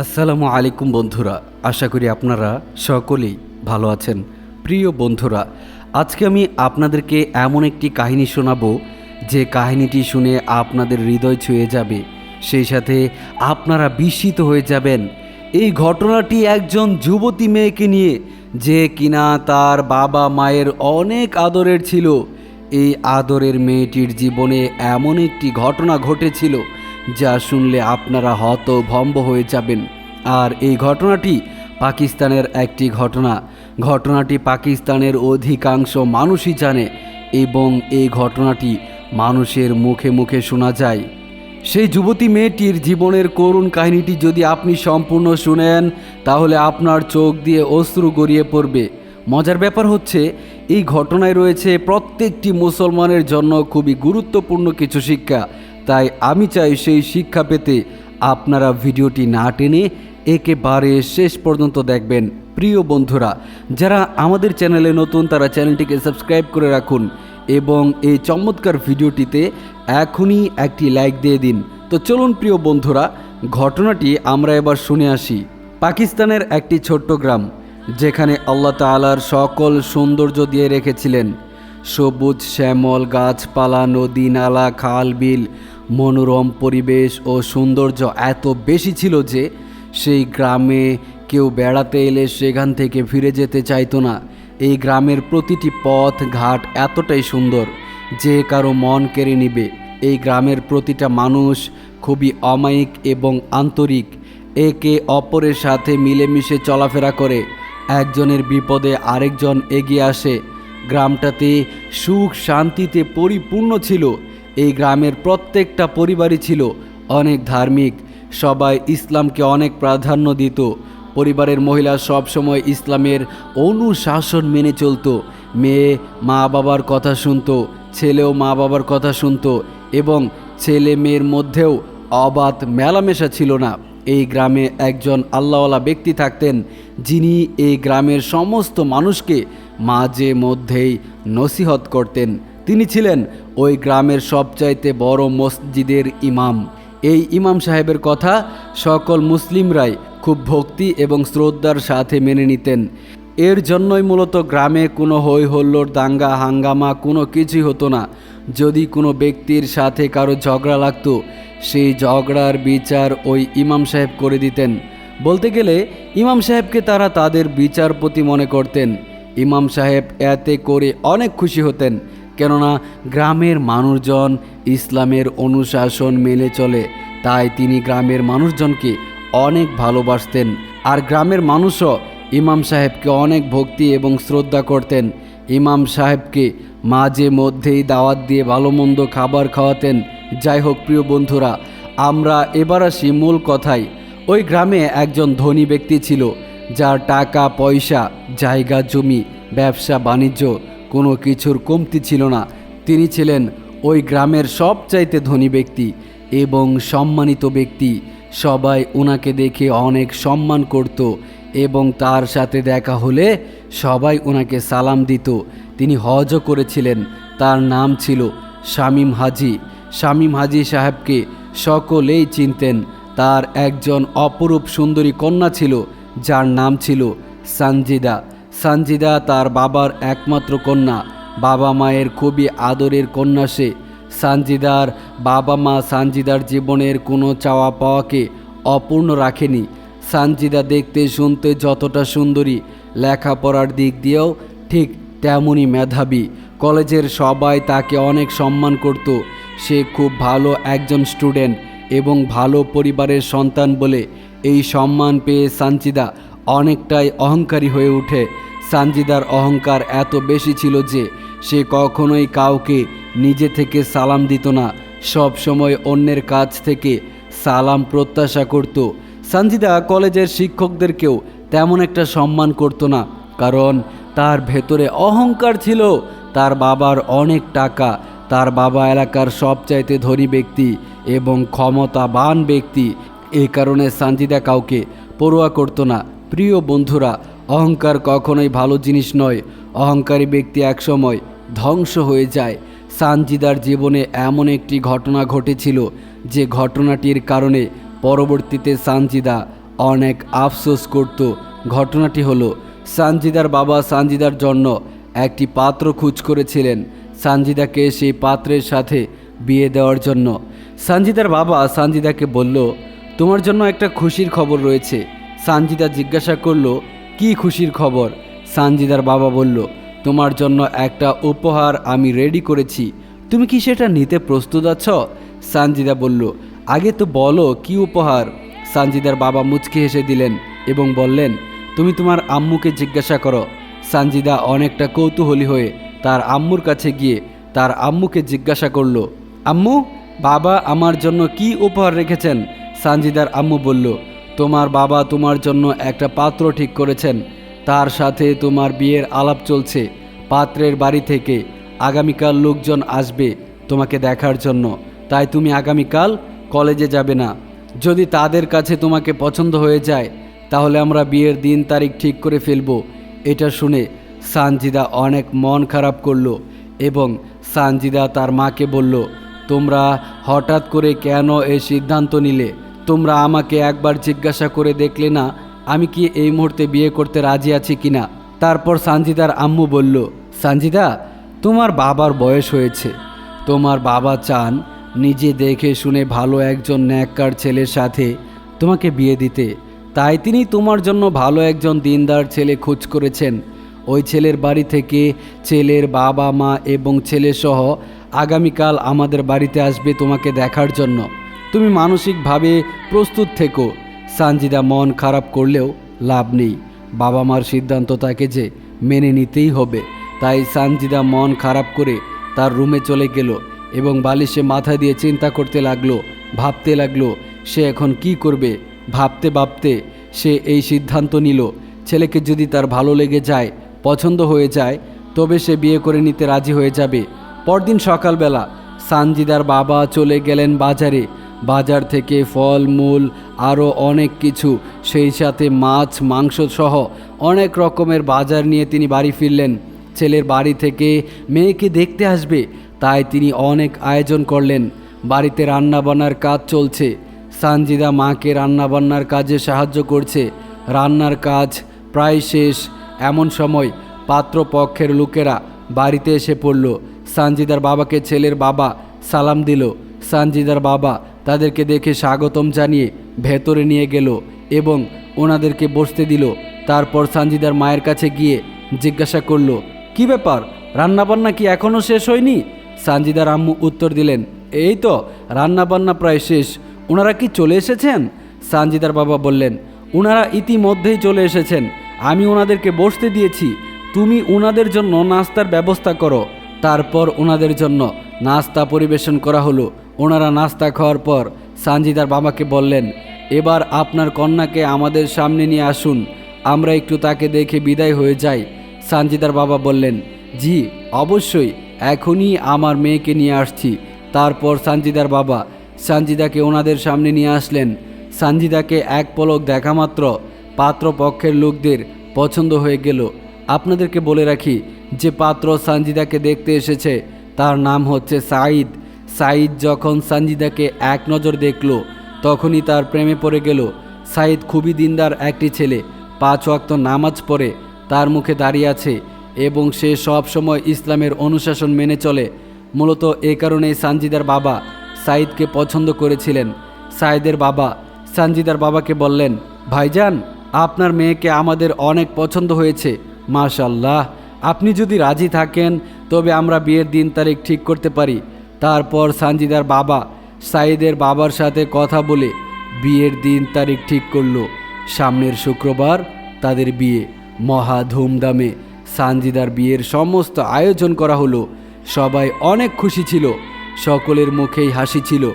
আসসালামু আলাইকুম বন্ধুরা, আশা করি আপনারা সকলেই ভালো আছেন। প্রিয় বন্ধুরা, আজকে আমি আপনাদেরকে এমন একটি কাহিনী শোনাবো, যে কাহিনীটি শুনে আপনাদের হৃদয় ছুঁয়ে যাবে, সেই সাথে আপনারা বিস্মিত হয়ে যাবেন। এই ঘটনাটি একজন যুবতী মেয়েকে নিয়ে, যে কিনা তার বাবা মায়ের অনেক আদরের ছিল, এই আদরের মেয়েটির জীবনে এমন একটি ঘটনা ঘটেছিল যা শুনলে আপনারা হতভম্ব হয়ে যাবেন। আর এই ঘটনাটি পাকিস্তানের একটি ঘটনা। ঘটনাটি পাকিস্তানের অধিকাংশ মানুষই জানে এবং এই ঘটনাটি মানুষের মুখে মুখে শোনা যায়। সেই যুবতী মেয়েটির জীবনের করুণ কাহিনীটি যদি আপনি সম্পূর্ণ শুনেন, তাহলে আপনার চোখ দিয়ে অশ্রু গড়িয়ে পড়বে। মজার ব্যাপার হচ্ছে, এই ঘটনায় রয়েছে প্রত্যেকটি মুসলমানের জন্য খুবই গুরুত্বপূর্ণ কিছু শিক্ষা। তাই আমি চাই সেই শিক্ষা পেতে আপনারা ভিডিওটি না টেনে একেবারে শেষ পর্যন্ত দেখবেন। প্রিয় বন্ধুরা, যারা আমাদের চ্যানেলে নতুন, তারা চ্যানেলটিকে সাবস্ক্রাইব করে রাখুন এবং এই চমৎকার ভিডিওটিতে এখনই একটি লাইক দিয়ে দিন। তো চলুন, প্রিয় বন্ধুরা, ঘটনাটি আমরা এবার শুনে আসি। পাকিস্তানের একটি ছোট্ট গ্রাম, যেখানে আল্লাহ তালার সকল সৌন্দর্য দিয়ে রেখেছিলেন। সবুজ শ্যামল গাছপালা, নদী, নালা, খাল, বিল মনোরম পরিবেশ ও সৌন্দর্য এত বেশি ছিল যে সেই গ্রামে কেউ বেড়াতে এলে সেখান থেকে ফিরে যেতে চাইতো না। এই গ্রামের প্রতিটি পথ, ঘাট এতটাই সুন্দর যে কারও মন কেড়ে নিবে। এই গ্রামের প্রতিটা মানুষ খুবই অমায়িক এবং আন্তরিক। একে অপরের সাথে মিলেমিশে চলাফেরা করে। একজনের বিপদে আরেকজন এগিয়ে আসে। গ্রামটাতে সুখ শান্তিতে পরিপূর্ণ ছিল। এই গ্রামের প্রত্যেকটা পরিবারই ছিল অনেক ধার্মিক। সবাই ইসলামকে অনেক প্রাধান্য দিত। পরিবারের মহিলা সবসময় ইসলামের অনুশাসন মেনে চলতো। মেয়ে মা বাবার কথা শুনতো, ছেলেও মা বাবার কথা শুনত এবং ছেলে মেয়ের মধ্যেও অবাধ মেলামেশা ছিল না। এই গ্রামে একজন আল্লাহওয়ালা ব্যক্তি থাকতেন যিনি এই গ্রামের সমস্ত মানুষকে মাঝে মধ্যেই নসিহত করতেন। তিনি ছিলেন ওই গ্রামের সবচাইতে বড় মসজিদের ইমাম। এই ইমাম সাহেবের কথা সকল মুসলিমরাই খুব ভক্তি এবং শ্রদ্ধার সাথে মেনে নিতেন। এর জন্যই মূলত গ্রামে কোনো হই হল্লোর দাঙ্গা, হাঙ্গামা কোনো কিছুই হতো না। যদি কোনো ব্যক্তির সাথে কারও ঝগড়া লাগতো, সেই ঝগড়ার বিচার ওই ইমাম সাহেব করে দিতেন। বলতে গেলে, ইমাম সাহেবকে তারা তাদের বিচারপতি মনে করতেন। ইমাম সাহেব এতে করে অনেক খুশি হতেন। কেননা গ্রামের মানুষজন ইসলামের অনুশাসন মেনে চলে, তাই তিনি গ্রামের মানুষজনকে অনেক ভালোবাসতেন। আর গ্রামের মানুষও ইমাম সাহেবকে অনেক ভক্তি এবং শ্রদ্ধা করতেন। ইমাম সাহেবকে মাঝে মধ্যেই দাওয়াত দিয়ে ভালো মন্দ খাবার খাওয়াতেন। যাই হোক, প্রিয় বন্ধুরা, আমরা এবার আসি মূল কথায়। ওই গ্রামে একজন ধনী ব্যক্তি ছিল, যার টাকা, পয়সা, জায়গা, জমি, ব্যবসা, বাণিজ্য কোনো কিছুর কমতি ছিল না। তিনি ছিলেন ওই গ্রামের সবচাইতে ধনী ব্যক্তি এবং সম্মানিত ব্যক্তি। সবাই ওনাকে দেখে অনেক সম্মান করত এবং তার সাথে দেখা হলে সবাই ওনাকে সালাম দিত। তিনি হজও করেছিলেন। তার নাম ছিল শামীম হাজি। শামীম হাজি সাহেবকে সকলেই চিনতেন। তার একজন অপরূপ সুন্দরী কন্যা ছিল, যার নাম ছিল সানজিদা। সানজিদা তার বাবার একমাত্র কন্যা। বাবা মায়ের খুবই আদরের কন্যা সে। সানজিদার বাবা মা সানজিদার জীবনের কোনো চাওয়া পাওয়াকে অপূর্ণ রাখেনি। সানজিদা দেখতে শুনতে যতটা সুন্দরী, লেখাপড়ার দিক দিয়েও ঠিক তেমনই মেধাবী। কলেজের সবাই তাকে অনেক সম্মান করত। সে খুব ভালো একজন স্টুডেন্ট এবং ভালো পরিবারের সন্তান বলে এই সম্মান পেয়ে সানজিদা অনেকটাই অহংকারী হয়ে ওঠে সানজিদার অহংকার এত বেশি ছিল যে সে কখনোই কাউকে নিজে থেকে সালাম দিত না। সব সময় অন্যের কাছ থেকে সালাম প্রত্যাশা করত। সানজিদা কলেজের শিক্ষকদেরকেও তেমন একটা সম্মান করতো না, কারণ তার ভেতরে অহংকার ছিল। তার বাবার অনেক টাকা, তার বাবা এলাকার সবচাইতে ধনী ব্যক্তি এবং ক্ষমতাবান ব্যক্তি। এই কারণে সানজিদা কাউকে পড়ুয়া করতো না। প্রিয় বন্ধুরা অহংকার কখনোই ভালো জিনিস নয়। অহংকারী ব্যক্তি একসময় ধ্বংস হয়ে যায়। সানজিদার জীবনে এমন একটি ঘটনা ঘটেছিল যে ঘটনাটির কারণে পরবর্তীতে সানজিদা অনেক আফসোস করত। ঘটনাটি হলো, সানজিদার বাবা সানজিদার জন্য একটি পাত্র খুঁজ করেছিলেন সানজিদাকে সেই পাত্রের সাথে বিয়ে দেওয়ার জন্য। সানজিদার বাবা সানজিদাকে বলল, তোমার জন্য একটা খুশির খবর রয়েছে। সানজিদা জিজ্ঞাসা করল কি খুশির খবর? সানজিদার বাবা বলল, তোমার জন্য একটা উপহার আমি রেডি করেছি। তুমি কি সেটা নিতে প্রস্তুত আছো? সানজিদা বলল, আগে তো বলো কি উপহার? সানজিদার বাবা মুচকি হেসে দিলেন এবং বললেন, তুমি তোমার আম্মুকে জিজ্ঞাসা করো। সানজিদা অনেকটা কৌতূহলী হয়ে তার আম্মুর কাছে গিয়ে তার আম্মুকে জিজ্ঞাসা করল, আম্মু, বাবা আমার জন্য কি উপহার রেখেছেন? সানজিদার আম্মু বলল তোমার বাবা তোমার জন্য একটা পাত্র ঠিক করেছেন। তার সাথে তোমার বিয়ের আলাপ চলছে। পাত্রের বাড়ি থেকে আগামীকাল লোকজন আসবে তোমাকে দেখার জন্য। তাই তুমি আগামীকাল কলেজে যাবে না। যদি তাদের কাছে তোমাকে পছন্দ হয়ে যায়, তাহলে আমরা বিয়ের দিন তারিখ ঠিক করে ফেলব। এটা শুনে সানজিদা অনেক মন খারাপ করল এবং সানজিদা তার মাকে বলল, তোমরা হঠাৎ করে কেন এই সিদ্ধান্ত নিলে? তোমরা আমাকে একবার জিজ্ঞাসা করে দেখলে না, আমি কি এই মুহূর্তে বিয়ে করতে রাজি আছি কিনা তারপর সানজিদার আম্মু বলল, সানজিদা, তোমার বাবার বয়স হয়েছে। তোমার বাবা চান নিজে দেখে শুনে ভালো একজন ন্যাককার ছেলের সাথে তোমাকে বিয়ে দিতে। তাই তিনি তোমার জন্য ভালো একজন দিনদার ছেলে খোঁজ করেছেন। ওই ছেলের বাড়ি থেকে ছেলের বাবা মা এবং ছেলে সহ আগামীকাল আমাদের বাড়িতে আসবে তোমাকে দেখার জন্য। তুমি মানসিকভাবে প্রস্তুত থেকো। সানজিদা মন খারাপ করলেও লাভ নেই। বাবা মার সিদ্ধান্ত তাকে যে মেনে নিতেই হবে, তাই সানজিদা মন খারাপ করে তার রুমে চলে গেল এবং বালিশে মাথা দিয়ে চিন্তা করতে লাগল, ভাবতে লাগল, সে এখন কি করবে? ভাবতে ভাবতে সে এই সিদ্ধান্ত নিল, ছেলেকে যদি তার ভালো লেগে যায়, পছন্দ হয়ে যায়, তবে সে বিয়ে করে নিতে রাজি হয়ে যাবে। পরদিন সকালবেলা সানজিদার বাবা চলে গেলেন বাজারে। বাজার থেকে ফল, মূল, আরও অনেক কিছু। সেই সাথে মাছ, মাংস সহ অনেক রকমের বাজার নিয়ে তিনি বাড়ি ফিরলেন। ছেলের বাড়ি থেকে মেয়েকে দেখতে আসবে, তাই তিনি অনেক আয়োজন করলেন। বাড়িতে রান্নাবান্নার কাজ চলছে। সানজিদা মাকে রান্নাবান্নার কাজে সাহায্য করছে। রান্নার কাজ প্রায় শেষ। এমন সময় পাত্রপক্ষের লোকেরা বাড়িতে এসে পড়ল। সানজিদার বাবাকে ছেলের বাবা সালাম দিল। সানজিদার বাবা তাদেরকে দেখে স্বাগতম জানিয়ে ভেতরে নিয়ে গেল এবং ওনাদেরকে বসতে দিল। তারপর সানজিদার মায়ের কাছে গিয়ে জিজ্ঞাসা করল, কি ব্যাপার? রান্নাবান্না কি এখনও শেষ হয়নি? সানজিদার আম্মু উত্তর দিলেন, এই তো, রান্নাবান্না প্রায় শেষ। ওনারা কি চলে এসেছেন? সানজিদার বাবা বললেন, ওনারা ইতিমধ্যেই চলে এসেছেন। আমি ওনাদেরকে বসতে দিয়েছি। তুমি ওনাদের জন্য নাস্তার ব্যবস্থা করো। তারপর ওনাদের জন্য নাস্তা পরিবেশন করা হলো। ওনারা নাস্তা খাওয়ার পর সানজিদার বাবাকে বললেন, এবার আপনার কন্যাকে আমাদের সামনে নিয়ে আসুন, আমরা একটু তাকে দেখে বিদায় হয়ে যাই। সানজিদার বাবা বললেন, জি, অবশ্যই, এখনই আমার মেয়েকে নিয়ে আসছি। তারপর সানজিদার বাবা সানজিদাকে ওনাদের সামনে নিয়ে আসলেন। সানজিদাকে এক পলক দেখা মাত্র পাত্রপক্ষের লোকদের পছন্দ হয়ে গেল। আপনাদেরকে বলে রাখি, যে পাত্র সানজিদাকে দেখতে এসেছে, তার নাম হচ্ছে সাঈদ। সাঈদ যখন সানজিদাকে এক নজর দেখল, তখনই তার প্রেমে পড়ে গেল। সাঈদ খুবই দিনদার একটি ছেলে। পাঁচ ওয়াক্ত নামাজ পড়ে, তার মুখে দাঁড়িয়ে আছে এবং সে সব সময় ইসলামের অনুশাসন মেনে চলে। মূলত এ কারণেই সানজিদার বাবা সাঈদকে পছন্দ করেছিলেন। সাঈদের বাবা সানজিদার বাবাকে বললেন, ভাইজান, আপনার মেয়েকে আমাদের অনেক পছন্দ হয়েছে। মাশাল্লাহ আপনি যদি রাজি থাকেন, তবে আমরা বিয়ের দিন তারিখ ঠিক করতে পারি। তারপর সানজিদার বাবা সাঈদের বাবার সাথে কথা বলে বিয়ের দিন তারিখ ঠিক করল। সামনের শুক্রবার তাদের বিয়ে। মহা ধুমধামে সানজিদার বিয়ের সমস্ত আয়োজন করা হলো। সবাই অনেক খুশি ছিল। সকলের মুখেই হাসি ছিল।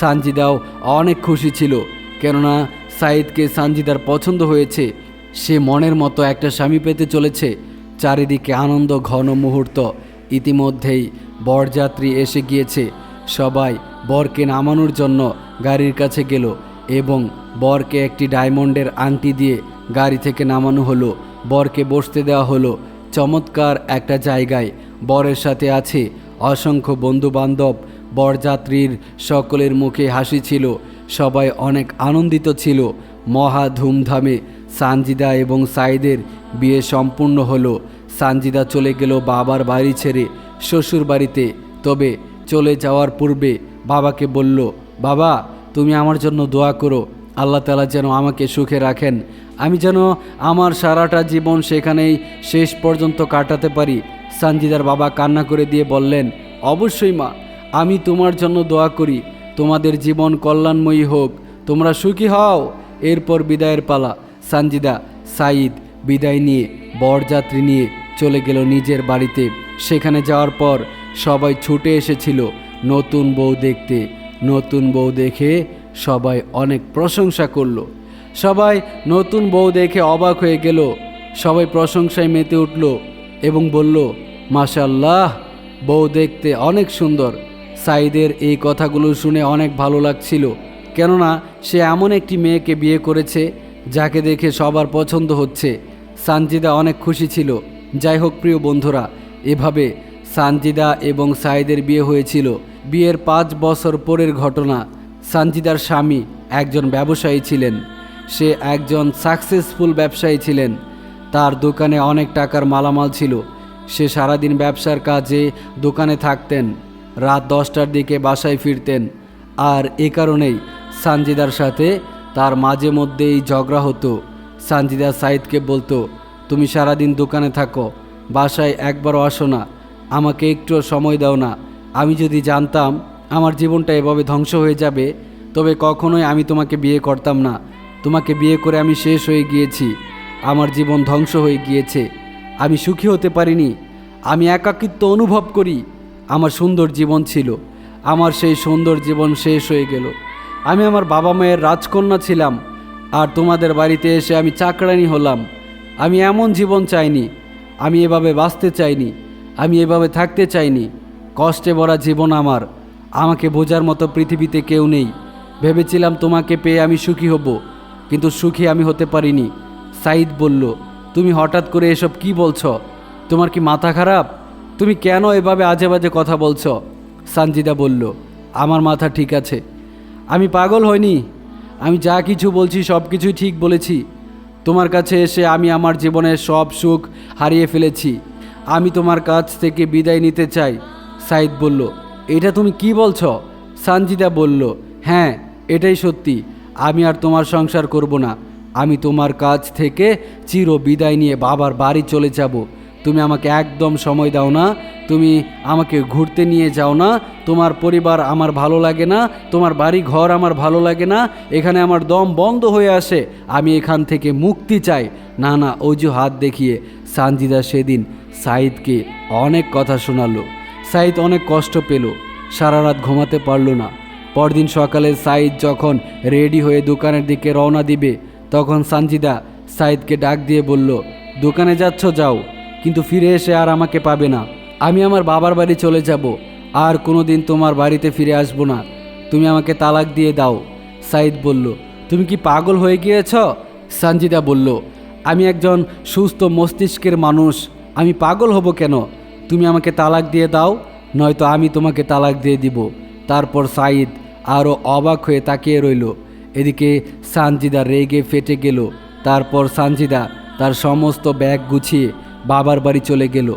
সানজিদাও অনেক খুশি ছিল। কেননা সাইদকে সানজিদার পছন্দ হয়েছে। সে মনের মতো একটা স্বামী পেতে চলেছে। চারিদিকে আনন্দ ঘন মুহূর্ত। ইতিমধ্যেই বরযাত্রী এসে গিয়েছে। সবাই বরকে নামানোর জন্য গাড়ির কাছে গেল এবং বরকে একটি ডায়মন্ডের আংটি দিয়ে গাড়ি থেকে নামানো হলো। বরকে বসতে দেওয়া হলো। চমৎকার একটা জায়গায় বরের সাথে আছে অসংখ্য বন্ধুবান্ধব। বরযাত্রীর সকলের মুখে হাসি ছিল। সবাই অনেক আনন্দিত ছিল। মহা ধুমধামে সানজিদা এবং সাইদের বিয়ে সম্পূর্ণ হলো। সানজিদা চলে গেল বাবার বাড়ি ছেড়ে শ্বশুর বাড়িতে তবে চলে যাওয়ার পূর্বে বাবাকে বলল, বাবা, তুমি আমার জন্য দোয়া করো। আল্লাহ তালা যেন আমাকে সুখে রাখেন। আমি যেন আমার সারাটা জীবন সেখানেই শেষ পর্যন্ত কাটাতে পারি। সানজিদার বাবা কান্না করে দিয়ে বললেন, অবশ্যই মা, আমি তোমার জন্য দোয়া করি। তোমাদের জীবন কল্যাণময়ী হোক। তোমরা সুখী হও। এরপর বিদায়ের পালা। সানজিদা সাইদ বিদায় নিয়ে, বরযাত্রী নিয়ে চলে গেল নিজের বাড়িতে। সেখানে যাওয়ার পর সবাই ছুটে এসেছিল নতুন বউ দেখতে। নতুন বউ দেখে সবাই অনেক প্রশংসা করল। সবাই নতুন বউ দেখে অবাক হয়ে গেল। সবাই প্রশংসায় মেতে উঠল এবং বলল মাশাল্লাহ বউ দেখতে অনেক সুন্দর। সাইদের এই কথাগুলো শুনে অনেক ভালো লাগছিল। কেননা সে এমন একটি মেয়েকে বিয়ে করেছে যাকে দেখে সবার পছন্দ হচ্ছে। সানজিদা অনেক খুশি ছিল। যাই হোক প্রিয় বন্ধুরা, এভাবে সানজিদা এবং সাইদের বিয়ে হয়েছিল। বিয়ের পাঁচ বছর পরের ঘটনা, সানজিদার স্বামী একজন ব্যবসায়ী ছিলেন। সে একজন সাকসেসফুল ব্যবসায়ী ছিলেন। তার দোকানে অনেক টাকার মালামাল ছিল। সে সারাদিন ব্যবসার কাজে দোকানে থাকতেন। রাত দশটার দিকে বাসায় ফিরতেন। আর এ কারণেই সানজিদার সাথে তার মাঝে মধ্যেই ঝগড়া হতো। সানজিদা সাইদকে বলতো তুমি সারাদিন দোকানে থাকো, বাসায় একবারও আসো না, আমাকে একটু সময় দাও না। আমি যদি জানতাম আমার জীবনটা এভাবে ধ্বংস হয়ে যাবে, তবে কখনোই আমি তোমাকে বিয়ে করতাম না। তোমাকে বিয়ে করে আমি শেষ হয়ে গিয়েছি, আমার জীবন ধ্বংস হয়ে গিয়েছে। আমি সুখী হতে পারিনি, আমি একাকিত্ব অনুভব করি, আমার সুন্দর জীবন ছিল, আমার সেই সুন্দর জীবন শেষ হয়ে গেল। আমি আমার বাবা মায়ের রাজকন্যা ছিলাম, আর তোমাদের বাড়িতে এসে আমি চাকরানি হলাম। আমি এমন জীবন চাইনি, আমি এভাবে বাঁচতে চাইনি, আমি এভাবে থাকতে চাইনি। কষ্টে ভরা জীবন আমার, আমাকে বোঝার মতো পৃথিবীতে কেউ নেই। ভেবেছিলাম তোমাকে পেয়ে আমি সুখী হব, কিন্তু সুখী আমি হতে পারিনি। সাইদ বলল, তুমি হঠাৎ করে এসব কি বলছ? তোমার কি মাথা খারাপ? তুমি কেন এভাবে আজে বাজে কথা বলছ? সানজিদা বলল, আমার মাথা ঠিক আছে। আমি পাগল হইনি। আমি যা কিছু বলছি সব কিছুই ঠিক বলেছি। তোমার কাছে এসে আমি আমার জীবনের সব সুখ হারিয়ে ফেলেছি। আমি তোমার কাছ থেকে বিদায় নিতে চাই সাইদ বলল। এটা তুমি কি বলছ? সানজিদা বলল হ্যাঁ এটাই সত্যি। আমি আর তোমার সংসার করব না। আমি তোমার কাছ থেকে চির বিদায় নিয়ে বাবার বাড়ি চলে যাব। তুমি আমাকে একদম সময় দাও না, তুমি আমাকে ঘুরতে নিয়ে যাও না, তোমার পরিবার আমার ভালো লাগে না, তোমার বাড়ি ঘর আমার ভালো লাগে না, এখানে আমার দম বন্ধ হয়ে আসে, আমি এখান থেকে মুক্তি চাই। না না, অজুহাত দেখিয়ে সানজিদা সেদিন সাইদকে অনেক কথা শোনালো। সাইদ অনেক কষ্ট পেল, সারা রাত ঘুমাতে পারল না। পরদিন সকালে সাইদ যখন রেডি হয়ে দোকানের দিকে রওনা দিবে, তখন সানজিদা সাইদকে ডাক দিয়ে বলল, দোকানে যাচ্ছ, যাও। কিন্তু ফিরে এসে আর আমাকে পাবে না। আমি আমার বাবার বাড়ি চলে যাব। আর কোনো দিন তোমার বাড়িতে ফিরে আসব না। তুমি আমাকে তালাক দিয়ে দাও। সাইদ বলল, তুমি কি পাগল হয়ে গিয়েছ? সানজিদা বলল, আমি একজন সুস্থ মস্তিষ্কের মানুষ। আমি পাগল হব কেন? তুমি আমাকে তালাক দিয়ে দাও, নয়তো আমি তোমাকে তালাক দিয়ে দিব। তারপর সাইদ আরও অবাক হয়ে তাকিয়ে রইল। এদিকে সানজিদা রেগে ফেটে গেল। তারপর সানজিদা তার সমস্ত ব্যাগ গুছিয়ে বাবার বাড়ি চলে গেল।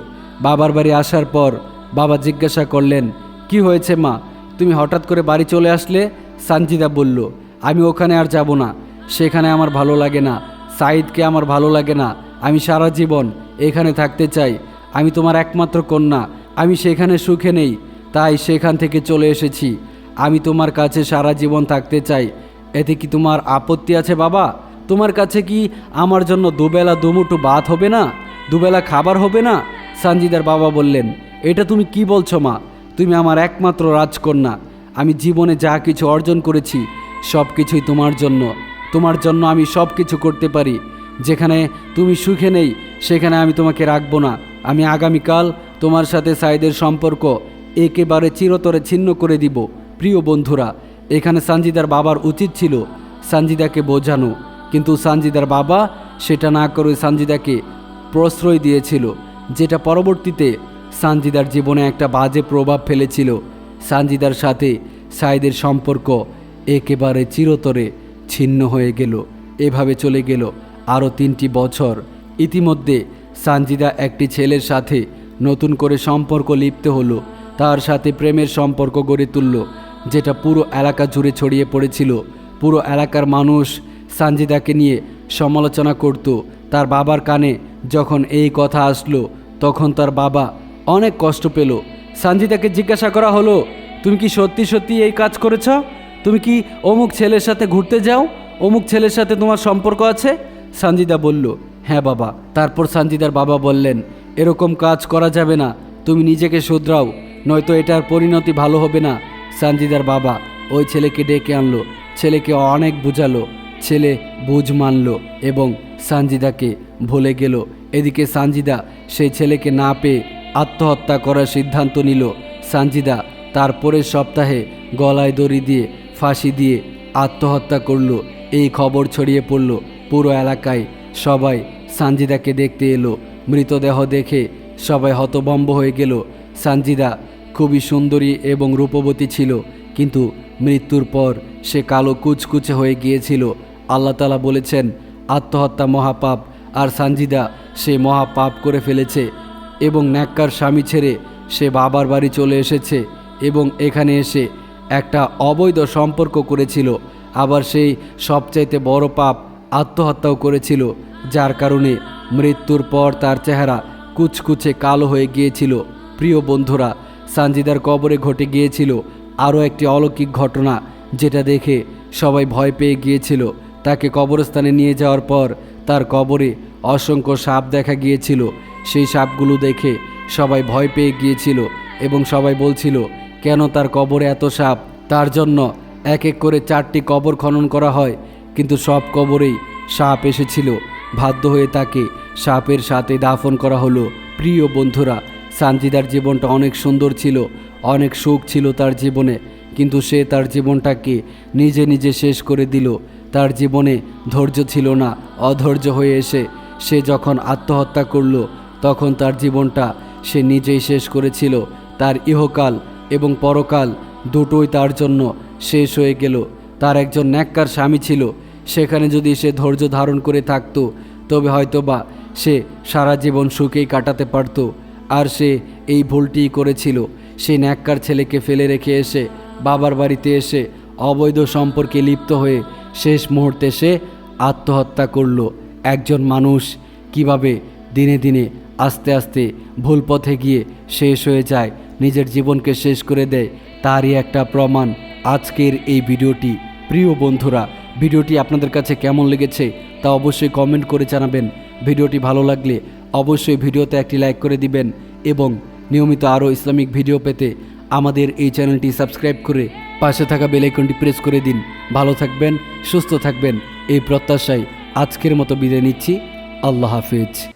বাবার বাড়ি আসার পর বাবা জিজ্ঞাসা করলেন, কি হয়েছে মা? তুমি হঠাৎ করে বাড়ি চলে আসলে? সানজিদা বলল, আমি ওখানে আর যাব না। সেখানে আমার ভালো লাগে না। সাইদকে আমার ভালো লাগে না। আমি সারা জীবন এখানে থাকতে চাই। আমি তোমার একমাত্র কন্যা। আমি সেখানে সুখে নেই। তাই সেখান থেকে চলে এসেছি। আমি তোমার কাছে সারা জীবন থাকতে চাই। এতে কি তোমার আপত্তি আছে বাবা? তোমার কাছে কি আমার জন্য দুবেলা দুমুঠো বাত হবে না? দুবেলা খাবার হবে না? সানজিদার বাবা বললেন, এটা তুমি কি বলছো মা? তুমি আমার একমাত্র রাজকন্যা। আমি জীবনে যা কিছু অর্জন করেছি সব কিছুই তোমার জন্য। তোমার জন্য আমি সব কিছু করতে পারি। যেখানে তুমি সুখে নেই, সেখানে আমি তোমাকে রাখব না। আমি আগামীকাল তোমার সাথে সাইদের সম্পর্ক একেবারে চিরতরে ছিন্ন করে দিব। প্রিয় বন্ধুরা, এখানে সানজিদার বাবার উচিত ছিল সানজিদাকে বোঝানো। কিন্তু সানজিদার বাবা সেটা না করে সানজিদাকে প্রশ্রয় দিয়েছিল, যেটা পরবর্তীতে সানজিদার জীবনে একটা বাজে প্রভাব ফেলেছিল। সানজিদার সাথে সাইদের সম্পর্ক একেবারে চিরতরে ছিন্ন হয়ে গেল। এভাবে চলে গেল আরও তিনটি বছর। ইতিমধ্যে সানজিদা একটি ছেলের সাথে নতুন করে সম্পর্ক লিপ্ত হলো। তার সাথে প্রেমের সম্পর্ক গড়ে তুলল, যেটা পুরো এলাকা জুড়ে ছড়িয়ে পড়েছিল। পুরো এলাকার মানুষ সানজিদাকে নিয়ে সমালোচনা করত তার বাবার কানে যখন এই কথা আসলো, তখন তার বাবা অনেক কষ্ট পেল। সানজিদাকে জিজ্ঞাসা করা হলো, তুমি কি সত্যি সত্যি এই কাজ করেছ? তুমি কি অমুক ছেলের সাথে ঘুরতে যাও? অমুক ছেলের সাথে তোমার সম্পর্ক আছে? সানজিদা বলল হ্যাঁ বাবা। তারপর সানজিদার বাবা বললেন, এরকম কাজ করা যাবে না। তুমি নিজেকে শুধরাও, নয়তো এটার পরিণতি ভালো হবে না। সানজিদার বাবা ওই ছেলেকে ডেকে আনলো। ছেলেকে অনেক বুঝালো। ছেলে বুঝ মানলো এবং সানজিদাকে ভুলে গেল। এদিকে সানজিদা সেই ছেলেকে না পেয়ে আত্মহত্যা করার সিদ্ধান্ত নিল। সানজিদা তার পরের সপ্তাহে গলায় দড়ি দিয়ে, ফাঁসি দিয়ে আত্মহত্যা করল। এই খবর ছড়িয়ে পড়ল পুরো এলাকায়। সবাই সানজিদাকে দেখতে এলো। মৃতদেহ দেখে সবাই হতভম্ব হয়ে গেল। সানজিদা খুবই সুন্দরী এবং রূপবতী ছিল, কিন্তু মৃত্যুর পর সে কালো কুচকুচে হয়ে গিয়েছিল। আল্লাহ তালা বলেছেন আত্মহত্যা মহাপাপ আর সানজিদা সে মহাপাপ করে ফেলেছে এবং ন্যাক্কার স্বামী ছেড়ে সে বাবার বাড়ি চলে এসেছে এবং এখানে এসে একটা অবৈধ সম্পর্ক করেছিল। আবার সেই সবচাইতে বড় পাপ আত্মহত্যাও করেছিল, যার কারণে মৃত্যুর পর তার চেহারা কুচকুচে কালো হয়ে গিয়েছিল। প্রিয় বন্ধুরা, সানজিদার কবরে ঘটে গিয়েছিল আরও একটি অলৌকিক ঘটনা, যেটা দেখে সবাই ভয় পেয়ে গিয়েছিল। তাকে কবরস্থানে নিয়ে যাওয়ার পর তার কবরে অসংখ্য সাপ দেখা গিয়েছিল। সেই সাপগুলো দেখে সবাই ভয় পেয়ে গিয়েছিল এবং সবাই বলছিল, কেন তার কবরে এত সাপ? তার জন্য এক এক করে চারটি কবর খনন করা হয়। কিন্তু সব কবরেই সাপ এসেছিল। বাধ্য হয়ে তাকে সাপের সাথে দাফন করা হলো। প্রিয় বন্ধুরা, সানজিদার জীবনটা অনেক সুন্দর ছিল, অনেক সুখ ছিল তার জীবনে। কিন্তু সে তার জীবনটাকে নিজে নিজে শেষ করে দিল। তার জীবনে ধৈর্য ছিল না, অধৈর্য হয়ে এসে সে যখন আত্মহত্যা করল, তখন তার জীবনটা সে নিজেই শেষ করেছিল। তার ইহকাল এবং পরকাল দুটোই তার জন্য শেষ হয়ে গেল। তার একজন ন্যাক্কার স্বামী ছিল, সেখানে যদি সে ধৈর্য ধারণ করে থাকতো, তবে হয়তোবা সে সারা জীবন সুখেই কাটাতে পারত। আর সে এই ভুলটিই করেছিল। সে ন্যাক্কার ছেলেকে ফেলে রেখে এসে বাবার বাড়িতে এসে অবৈধ সম্পর্কে লিপ্ত হয়ে শেষ মুহূর্তে সে আত্মহত্যা করল। একজন মানুষ কীভাবে দিনে দিনে আস্তে আস্তে ভুল পথে গিয়ে শেষ হয়ে যায়, নিজের জীবনকে শেষ করে দেয়, তারই একটা প্রমাণ আজকের এই ভিডিওটি। প্রিয় বন্ধুরা, ভিডিওটি আপনাদের কাছে কেমন লেগেছে তা অবশ্যই কমেন্ট করে জানাবেন। ভিডিওটি ভালো লাগলে অবশ্যই ভিডিওতে একটি লাইক করে দিবেন এবং নিয়মিত আরও ইসলামিক ভিডিও পেতে আমাদের এই চ্যানেলটি সাবস্ক্রাইব করে পাশে থাকা বেলাইকনটি প্রেস করে দিন। ভালো থাকবেন, সুস্থ থাকবেন, এই প্রত্যাশায় আজকের মতো বিদায় নিচ্ছি। আল্লাহ হাফিজ।